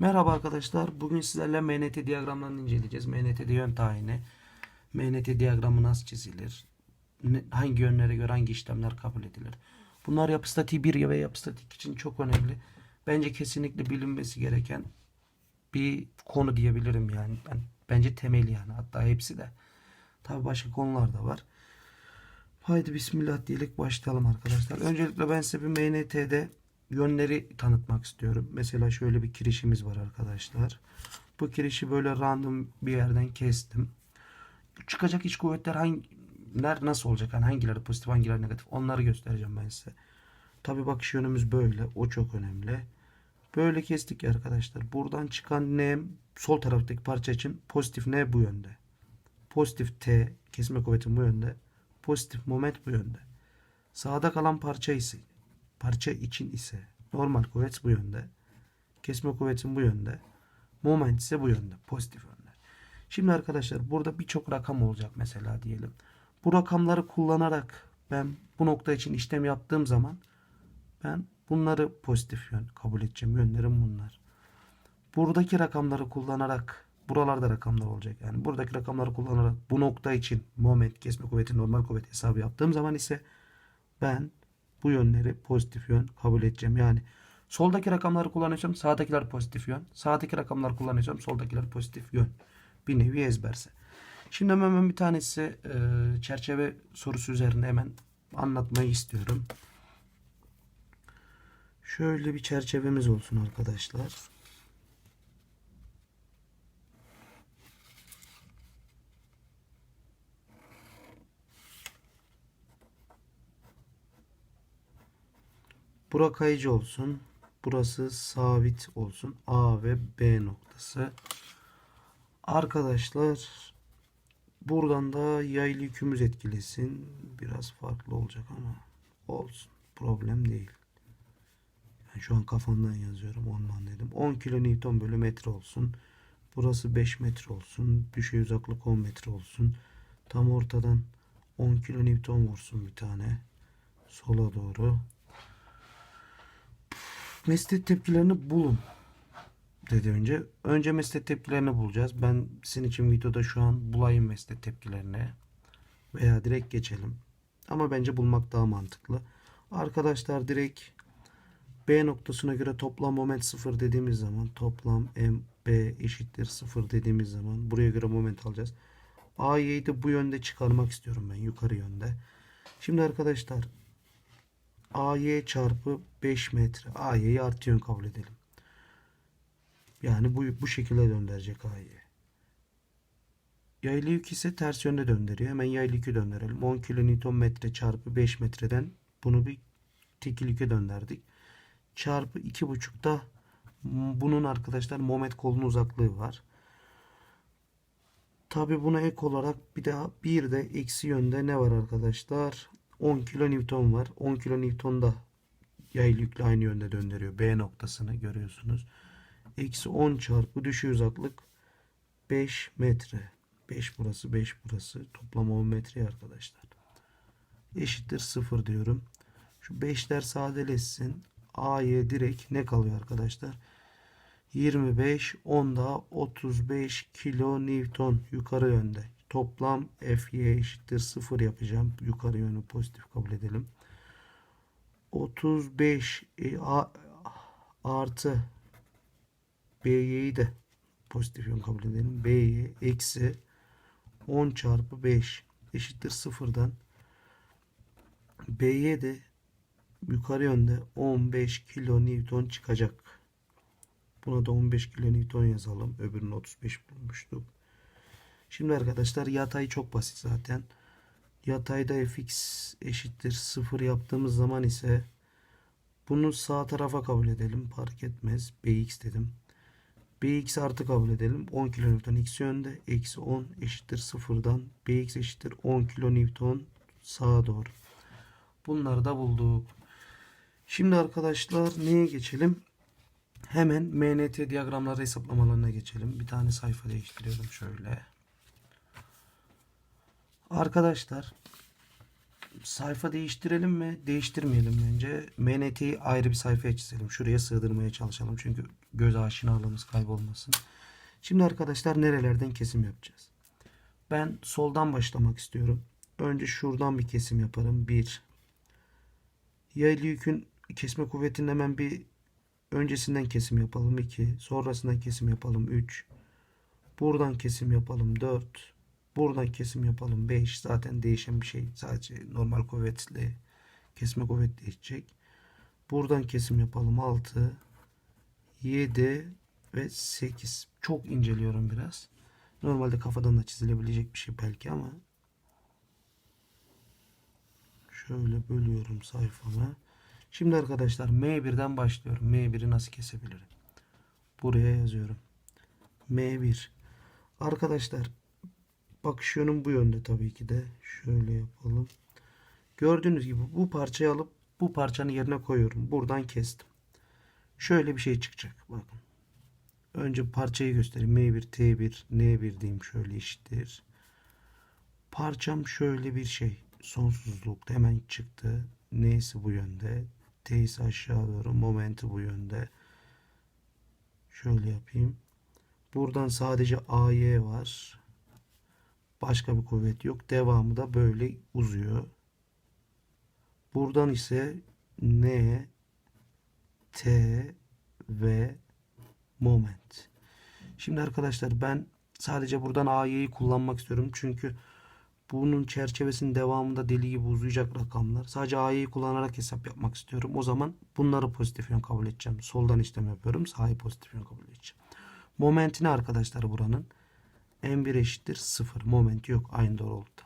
Merhaba arkadaşlar. Bugün sizlerle MNT diyagramlarını inceleyeceğiz. MNT'de yön tayini. MNT diyagramı nasıl çizilir? Hangi yönlere göre hangi işlemler kabul edilir? Bunlar yapıstatik 1 ve yapıstatik için çok önemli. Bence kesinlikle bilinmesi gereken bir konu diyebilirim yani. Ben bence temeli yani. Hatta hepsi de. Tabii başka konular da var. Haydi bismillah diyerek başlayalım arkadaşlar. Öncelikle ben size bir MNT'de yönleri tanıtmak istiyorum. Mesela şöyle bir kirişimiz var arkadaşlar. Bu kirişi böyle random bir yerden kestim. Çıkacak iç kuvvetler hangiler nasıl olacak? Yani hangileri pozitif hangileri negatif onları göstereceğim ben size. Tabi bakış yönümüz böyle. O çok önemli. Böyle kestik ya arkadaşlar. Buradan çıkan nem sol taraftaki parça için pozitif ne bu yönde. Pozitif T kesme kuvvetin bu yönde. Pozitif moment bu yönde. Sağda kalan parça ise parça için ise normal kuvvet bu yönde. Kesme kuvvetin bu yönde. Moment ise bu yönde. Pozitif yönde. Şimdi arkadaşlar burada birçok rakam olacak mesela diyelim. Bu rakamları kullanarak ben bu nokta için işlem yaptığım zaman ben bunları pozitif yön kabul edeceğim. Yönlerim bunlar. Buradaki rakamları kullanarak buralarda rakamlar olacak. Yani buradaki rakamları kullanarak bu nokta için moment, kesme kuvveti, normal kuvvet hesabı yaptığım zaman ise ben bu yönleri pozitif yön kabul edeceğim. Yani soldaki rakamları kullanacağım. Sağdakiler pozitif yön. Sağdaki rakamları kullanacağım. Soldakiler pozitif yön. Bir nevi ezberse. Şimdi hemen bir tanesi e, çerçeve sorusu üzerinde hemen anlatmayı istiyorum. Şöyle bir çerçevemiz olsun arkadaşlar. Bura kayıcı olsun. Burası sabit olsun. A ve B noktası. Arkadaşlar buradan da yaylı yükümüz etkilesin. Biraz farklı olacak ama olsun. Problem değil. Ben şu an kafamdan yazıyorum. Ondan dedim. 10 kilonewton bölü metre olsun. Burası 5 metre olsun. Düşey uzaklık 10 metre olsun. Tam ortadan 10 kilonewton vursun bir tane. Sola doğru. Meslet tepkilerini bulun dedi önce. Önce meslet tepkilerini bulacağız. Ben sizin için videoda şu an bulayım meslet tepkilerini. Veya direkt geçelim. Ama bence bulmak daha mantıklı. Arkadaşlar direkt B noktasına göre toplam moment 0 dediğimiz zaman toplam M B eşittir 0 dediğimiz zaman buraya göre moment alacağız. A'yı de bu yönde çıkarmak istiyorum ben yukarı yönde. Şimdi arkadaşlar AY çarpı 5 metre. AY'yi artı yön kabul edelim. Yani bu, bu şekilde döndürecek AY. Yaylı yük ise ters yönde döndürüyor. Hemen yaylı yükü döndürelim. 10 kilonewton metre çarpı 5 metreden bunu bir tekil yüke döndürdük. Çarpı 2,5'da bunun arkadaşlar moment kolunun uzaklığı var. Tabi buna ek olarak bir daha bir de eksi yönde ne var arkadaşlar? 10 kilonewton var. 10 kilonewton da yaylı yükle aynı yönde döndürüyor. B noktasını görüyorsunuz. Eksi 10 çarpı düşey uzaklık 5 metre. 5 burası 5 burası. Toplam 10 metre arkadaşlar. Eşittir 0 diyorum. Şu 5'ler sadeleşsin. A'ya direkt ne kalıyor arkadaşlar? 25 10 daha 35 kilo Newton yukarı yönde. Toplam Fy eşittir 0 yapacağım. Yukarı yönü pozitif kabul edelim. 35 e, a, artı By'yi de pozitif yön kabul edelim. By eksi 10 çarpı 5 eşittir 0'dan B'ye de yukarı yönde 15 kilo Newton çıkacak. Buna da 15 kilo Newton yazalım. Öbürünü 35 bulmuştuk. Şimdi arkadaşlar yatay çok basit zaten. Yatayda fx eşittir 0 yaptığımız zaman ise bunu sağ tarafa kabul edelim. Fark etmez. bx dedim. bx artı kabul edelim. 10 kilonewton x yönde. Eksi 10 eşittir 0'dan. bx eşittir 10 kilonewton sağa doğru. Bunları da bulduk. Şimdi arkadaşlar neye geçelim? Hemen MNT diyagramları hesaplamalarına geçelim. Bir tane sayfa değiştiriyorum şöyle. Arkadaşlar sayfa değiştirelim mi? Değiştirmeyelim bence. MNT'yi ayrı bir sayfaya çizelim. Şuraya sığdırmaya çalışalım. Çünkü göz aşinalığımız kaybolmasın. Şimdi arkadaşlar nerelerden kesim yapacağız? Ben soldan başlamak istiyorum. Önce şuradan bir kesim yaparım. 1. Yaylı yükün kesme kuvvetinin hemen bir öncesinden kesim yapalım. 2. Sonrasından kesim yapalım. 3. Buradan kesim yapalım. 4. Buradan kesim yapalım. 5. Zaten değişen bir şey. Sadece normal kuvvetle kesme kuvvet değişecek. Buradan kesim yapalım. 6. 7 ve 8. Çok inceliyorum biraz. Normalde kafadan da çizilebilecek bir şey belki ama şöyle bölüyorum sayfamı. Şimdi arkadaşlar M1'den başlıyorum. M1'i nasıl kesebilirim? Buraya yazıyorum. M1. Arkadaşlar bakış yönüm bu yönde tabii ki de. Şöyle yapalım. Gördüğünüz gibi bu parçayı alıp bu parçanın yerine koyuyorum. Buradan kestim. Şöyle bir şey çıkacak. Bakın. Önce parçayı göstereyim. M1, T1, N1 diyeyim şöyle eşittir. Parçam şöyle bir şey. Sonsuzlukta hemen çıktı. N'si bu yönde. T'si aşağı doğru. Momenti bu yönde. Şöyle yapayım. Buradan sadece AY var. Başka bir kuvvet yok. Devamı da böyle uzuyor. Buradan ise N, T ve moment. Şimdi arkadaşlar ben sadece buradan AY'yi kullanmak istiyorum. Çünkü bunun çerçevesinin devamında deli gibi uzayacak rakamlar. Sadece A'yı kullanarak hesap yapmak istiyorum. O zaman bunları pozitif yön kabul edeceğim. Soldan işlem yapıyorum. Sağı pozitif yön kabul edeceğim. Momenti ne arkadaşlar buranın? M1 eşittir 0. Momenti yok aynı doğrultuda.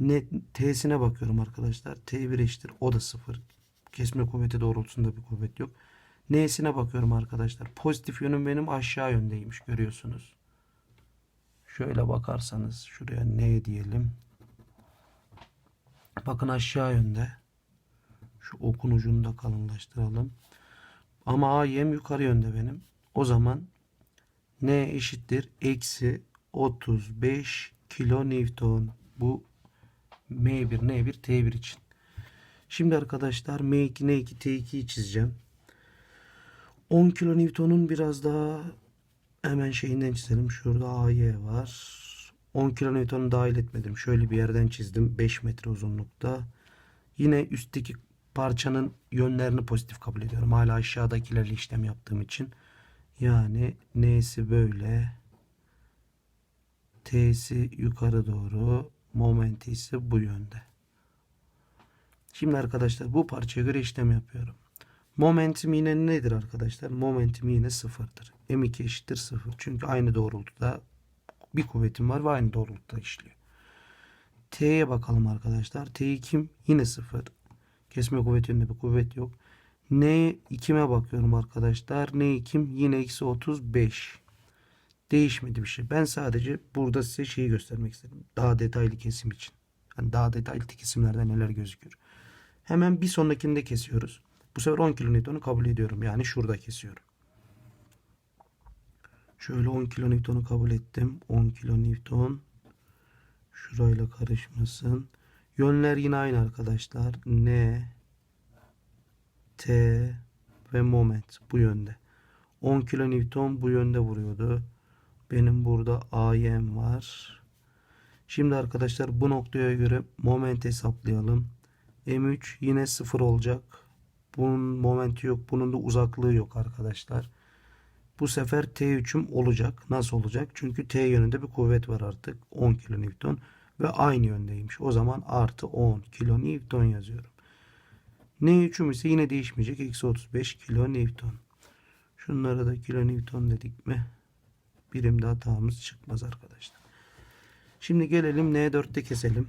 Ne, T'sine bakıyorum arkadaşlar. T1 eşittir. O da 0. Kesme kuvveti doğrultusunda bir kuvvet yok. N'sine bakıyorum arkadaşlar. Pozitif yönüm benim aşağı yöndeymiş görüyorsunuz. Şöyle bakarsanız şuraya N diyelim. Bakın aşağı yönde. Şu okun ucunu da kalınlaştıralım. Ama AYM yukarı yönde benim. O zaman N eşittir. Eksi 35 kilo Newton. Bu M1, N1, T1 için. Şimdi arkadaşlar M2, N2, T2'yi çizeceğim. 10 kilo Newton'un biraz daha hemen şeyinden çizelim. Şurada AY var. 10 kilonewton'u dahil etmedim. Şöyle bir yerden çizdim. 5 metre uzunlukta. Yine üstteki parçanın yönlerini pozitif kabul ediyorum. Hala aşağıdakilerle işlem yaptığım için. Yani N'si böyle. T'si yukarı doğru. Momenti ise bu yönde. Şimdi arkadaşlar bu parçaya göre işlem yapıyorum. Momentum yine nedir arkadaşlar? Momentum yine sıfırdır. M2 eşittir sıfır. Çünkü aynı doğrultuda bir kuvvetim var ve aynı doğrultuda işliyor. T'ye bakalım arkadaşlar. T2 yine sıfır. Kesme kuvveti yönünde bir kuvvet yok. N2'me bakıyorum arkadaşlar. N2 yine eksi 35. Değişmedi bir şey. Ben sadece burada size şeyi göstermek istedim. Daha detaylı kesim için. Yani daha detaylı kesimlerde neler gözüküyor. Hemen bir sonrakinde kesiyoruz. Bu sefer 10 kilonewton'u kabul ediyorum. Yani şurada kesiyorum. Şöyle 10 kilonewton'u kabul ettim. 10 kilonewton. Şurayla karışmasın. Yönler yine aynı arkadaşlar. N T ve moment bu yönde. 10 kilonewton bu yönde vuruyordu. Benim burada AYM var. Şimdi arkadaşlar bu noktaya göre moment hesaplayalım. M3 yine 0 olacak. Bunun momenti yok. Bunun da uzaklığı yok arkadaşlar. Bu sefer T3'üm olacak. Nasıl olacak? Çünkü T yönünde bir kuvvet var artık. 10 kilonewton ve aynı yöndeymiş. O zaman artı 10 kilonewton yazıyorum. N3'üm ise yine değişmeyecek. Eksi 35 kilonewton. Şunlara da kilonewton dedik mi? Birimde hatamız çıkmaz arkadaşlar. Şimdi gelelim N4'te keselim.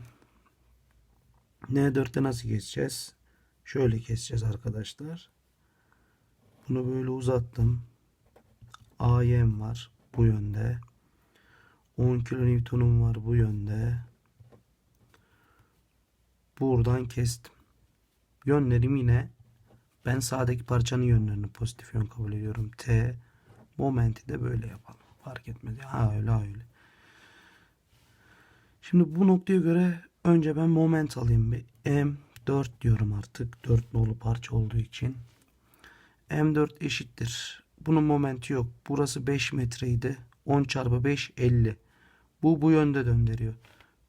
N4'te nasıl keseceğiz? Şöyle keseceğiz arkadaşlar. Bunu böyle uzattım. AYM var bu yönde. 10 kilonewton'um var bu yönde. Buradan kestim. Yönlerim yine ben sağdaki parçanın yönlerini pozitif yön kabul ediyorum. T momenti de böyle yapalım. Fark etmez. Ha öyle ha öyle. Şimdi bu noktaya göre Önce ben moment alayım bir. M4 diyorum artık. 4 nolu parça olduğu için. M4 eşittir. Bunun momenti yok. Burası 5 metreydi. 10 çarpı 5 50. Bu bu yönde döndürüyor.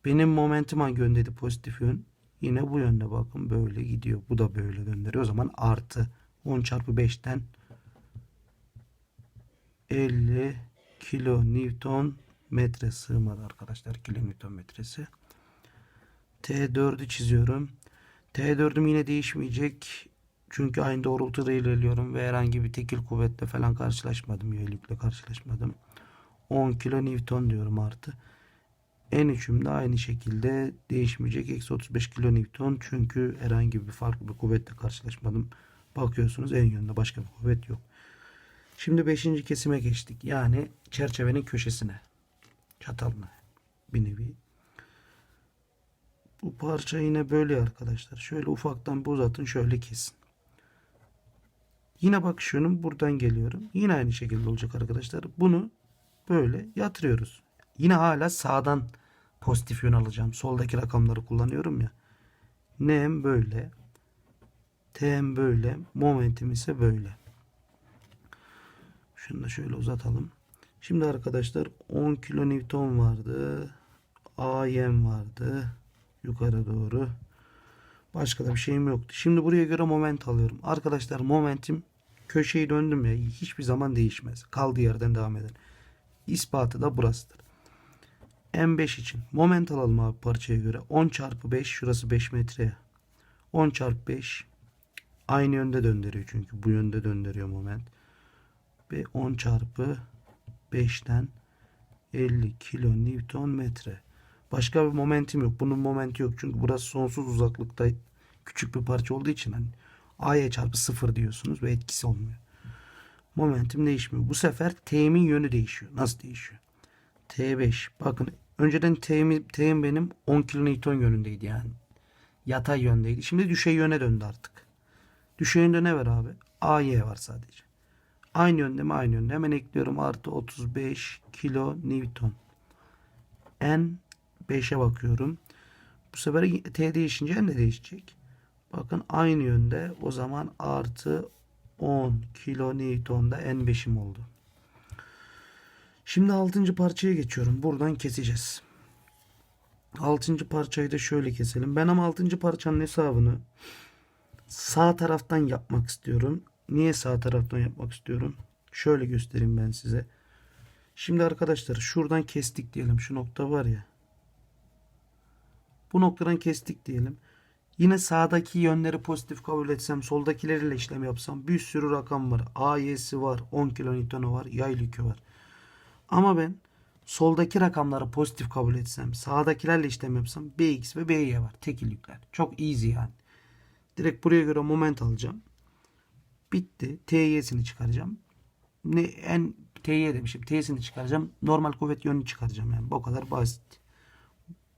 Benim momentim hangi yöndeydi pozitif yön? Yine bu yönde bakın böyle gidiyor. Bu da böyle döndürüyor. O zaman artı 10 çarpı 5'ten 50 kilo Newton metre sığmadı arkadaşlar. Kilo Newton metresi. T4'ü çiziyorum. T4'üm yine değişmeyecek. Çünkü aynı doğrultuda ilerliyorum ve herhangi bir tekil kuvvetle falan karşılaşmadım. Yaylıkla karşılaşmadım. 10 kilo Newton diyorum artı. En üçüm de aynı şekilde değişmeyecek. Eksi 35 kilo Newton. Çünkü herhangi bir farklı bir kuvvetle karşılaşmadım. Bakıyorsunuz en yönde başka bir kuvvet yok. Şimdi 5. kesime geçtik. Yani çerçevenin köşesine. Çatalına bir nevi. Bu parça yine böyle arkadaşlar. Şöyle ufaktan bir uzatın şöyle kesin. Yine bakışıyorum buradan geliyorum. Yine aynı şekilde olacak arkadaşlar. Bunu böyle yatırıyoruz. Yine hala sağdan pozitif yön alacağım. Soldaki rakamları kullanıyorum ya. N'm böyle. T'm böyle. Momentim ise böyle. Şunu da şöyle uzatalım. Şimdi arkadaşlar 10 kilonewton vardı. AM vardı. Yukarı doğru. Başka da bir şeyim yoktu. Şimdi buraya göre moment alıyorum. Arkadaşlar momentim köşeyi döndüm ya hiçbir zaman değişmez. Kaldığı yerden devam eder. İspatı da burasıdır. M5 için moment alalım abi parçaya göre. 10 çarpı 5 şurası 5 metre. 10 çarpı 5 aynı yönde döndürüyor çünkü bu yönde döndürüyor moment. Ve 10 çarpı 5'ten 50 kilo Newton metre. Başka bir momentim yok. Bunun momenti yok. Çünkü burası sonsuz uzaklıkta küçük bir parça olduğu için hani A'ya çarpı 0 diyorsunuz ve etkisi olmuyor. Momentim değişmiyor. Bu sefer T'min yönü değişiyor. Nasıl değişiyor? T5. Bakın önceden T'm, T'm benim 10 kilonewton yönündeydi yani. Yatay yöndeydi. Şimdi düşey yöne döndü artık. Düşey yönde ne var abi? AY var sadece. Aynı yönde mi? Aynı yönde. Hemen ekliyorum. Artı 35 kilo Newton. N 5'e bakıyorum. Bu sefer T değişince N de değişecek. Bakın aynı yönde. O zaman artı 10 kilo Newton'da N5'im oldu. Şimdi 6. parçaya geçiyorum. Buradan keseceğiz. 6. parçayı da şöyle keselim. Ben ama 6. parçanın hesabını sağ taraftan yapmak istiyorum. Niye sağ taraftan yapmak istiyorum? Şöyle göstereyim ben size. Şimdi arkadaşlar şuradan kestik diyelim. Şu nokta var ya. Bu noktadan kestik diyelim. Yine sağdaki yönleri pozitif kabul etsem, soldakileriyle işlem yapsam bir sürü rakam var. AY'si var, 10 kilonewton'u var, yay yükü var. Ama ben soldaki rakamları pozitif kabul etsem, sağdakilerle işlem yapsam BX ve BY var. Tekil yükler. Çok easy yani. Direkt buraya göre moment alacağım. Bitti. TY'sini çıkaracağım. Ne en TY demişim. T'sini çıkaracağım. Normal kuvvet yönünü çıkaracağım yani. Bu kadar basit.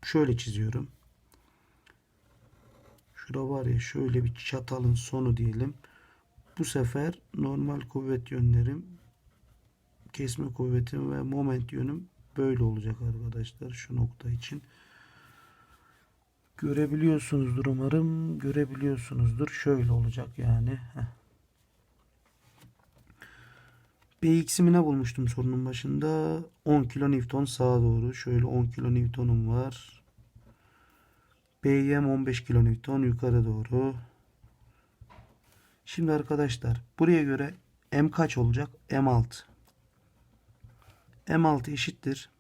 Şöyle çiziyorum. Şurada var ya şöyle bir çatalın sonu diyelim. Bu sefer normal kuvvet yönlerim kesme kuvvetim ve moment yönüm böyle olacak arkadaşlar şu nokta için. Görebiliyorsunuzdur umarım. Görebiliyorsunuzdur. Şöyle olacak yani. Heh. BX'imi ne bulmuştum sorunun başında? 10 kilonewton sağa doğru. Şöyle 10 kilonewtonum var. BM 15 kilonewton yukarı doğru. Şimdi arkadaşlar buraya göre M kaç olacak? M6. M6 eşittir.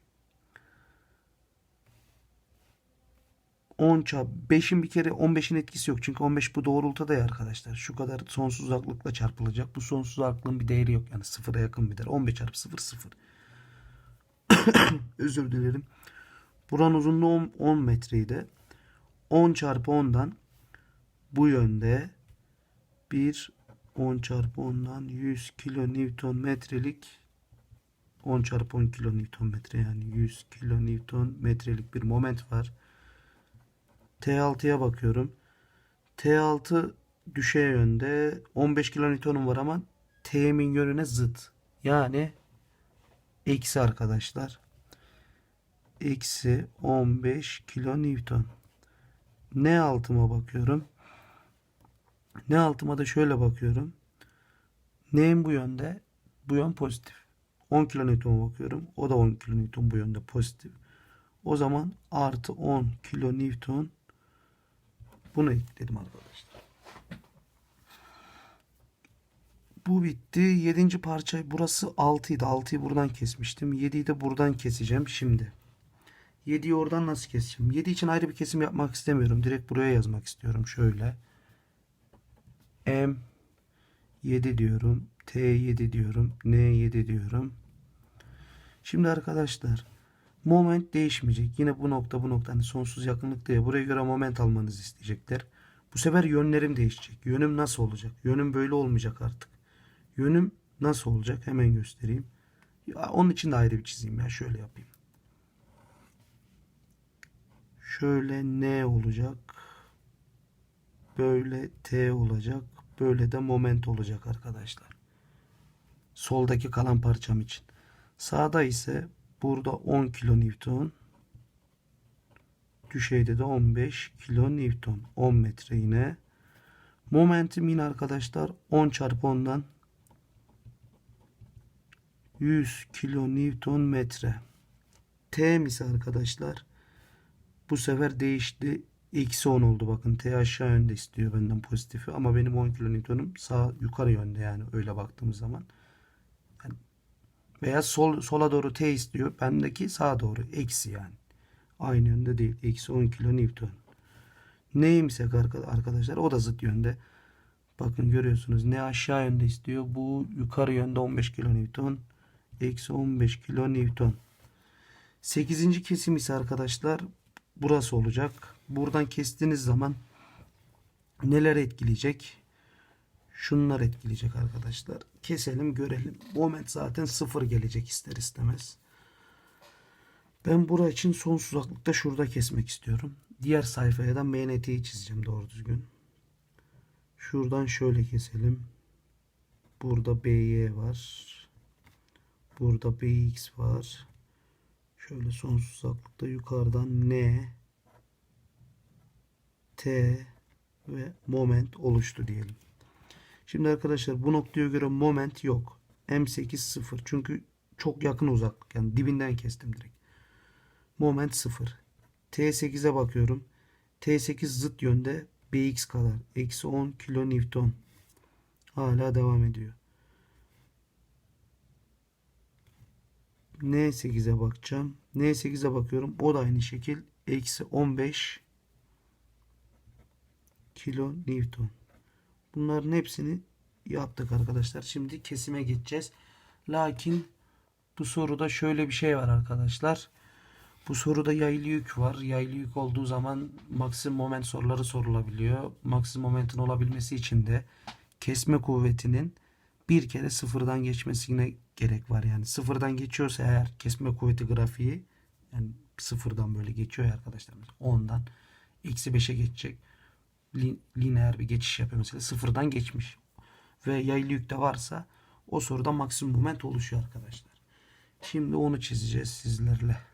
10 çarpı 5'in bir kere 15'in etkisi yok. Çünkü 15 bu doğrultuda ya arkadaşlar. Şu kadar sonsuz uzaklıkla çarpılacak. Bu sonsuz uzaklığın bir değeri yok. Yani sıfıra yakın bir değer. 15 çarpı 0 0. Özür dilerim. Buranın uzunluğu 10, 10 metreydi. 10 çarpı 10'dan bu yönde bir 10 çarpı 10'dan 100 kilo Newton metrelik 10 çarpı 10 kilo Newton metre yani 100 kilo Newton metrelik bir moment var. T6'ya bakıyorum. T6 düşey yönde 15 kilonewton'um var ama T'min yönüne zıt. Yani eksi arkadaşlar. Eksi 15 kilonewton. ne altıma bakıyorum. Ne altıma da şöyle bakıyorum. Neyin bu yönde? Bu yön pozitif. 10 kilonewton'a bakıyorum. O da 10 kilonewton bu yönde pozitif. O zaman artı 10 kilonewton bunu ekledim arkadaşlar. Bu bitti. Yedinci parça burası 6 idi. 6'yı buradan kesmiştim. 7'yi de buradan keseceğim şimdi. 7'yi oradan nasıl keseceğim? 7 için ayrı bir kesim yapmak istemiyorum. Direkt buraya yazmak istiyorum. Şöyle. M 7 diyorum. T 7 diyorum. N 7 diyorum. Şimdi arkadaşlar moment değişmeyecek. Yine bu nokta bu nokta hani sonsuz yakınlıkta ya buraya göre moment almanızı isteyecekler. Bu sefer yönlerim değişecek. Yönüm nasıl olacak? Yönüm böyle olmayacak artık. Yönüm nasıl olacak? Hemen göstereyim. Ya, onun için de ayrı bir çizeyim ya. Şöyle yapayım. Şöyle N olacak. Böyle T olacak. Böyle de moment olacak arkadaşlar. Soldaki kalan parçam için. Sağda ise burada 10 kilonewton. Düşeyde de 15 kilonewton. 10 metre yine. Momentum yine arkadaşlar 10 çarpı 10'dan 100 kilonewton metre. T ise arkadaşlar bu sefer değişti. Eksi 10 oldu bakın. T aşağı yönde istiyor benden pozitifi. Ama benim 10 kilonewtonum sağ yukarı yönde yani öyle baktığımız zaman. Veya sol sola doğru T istiyor. Bendeki sağa doğru. Eksi yani. Aynı yönde değil. Eksi 10 kilonewton. Neyimsek arkadaşlar o da zıt yönde. Bakın görüyorsunuz ne aşağı yönde istiyor. Bu yukarı yönde 15 kilonewton. Eksi 15 kilonewton. 8. kesim ise arkadaşlar burası olacak. Buradan kestiğiniz zaman neler etkileyecek? Şunlar etkileyecek arkadaşlar. Keselim görelim. Moment zaten sıfır gelecek ister istemez. Ben bura için sonsuz uzaklıkta şurada kesmek istiyorum. Diğer sayfaya da MNT'yi çizeceğim doğru düzgün. Şuradan şöyle keselim. Burada BY var. Burada BX var. Şöyle sonsuz uzaklıkta yukarıdan N T ve moment oluştu diyelim. Şimdi arkadaşlar bu noktaya göre moment yok. M8 0. Çünkü çok yakın uzaklık. Yani dibinden kestim direkt. Moment 0. T8'e bakıyorum. T8 zıt yönde BX kadar. Eksi 10 kilonewton. Hala devam ediyor. N8'e bakacağım. N8'e bakıyorum. O da aynı şekil. Eksi 15 kilo Newton. Bunların hepsini yaptık arkadaşlar. Şimdi kesime geçeceğiz. Lakin bu soruda şöyle bir şey var arkadaşlar. Bu soruda yaylı yük var. Yaylı yük olduğu zaman maksimum moment soruları sorulabiliyor. Maksimum momentin olabilmesi için de kesme kuvvetinin bir kere sıfırdan geçmesine gerek var. Yani sıfırdan geçiyorsa eğer kesme kuvveti grafiği yani sıfırdan böyle geçiyor arkadaşlar. 10'dan eksi 5'e geçecek. Lineer bir geçiş yapıyor mesela. Sıfırdan geçmiş. Ve yaylı yükte varsa o soruda maksimum moment oluşuyor arkadaşlar. Şimdi onu çizeceğiz sizlerle.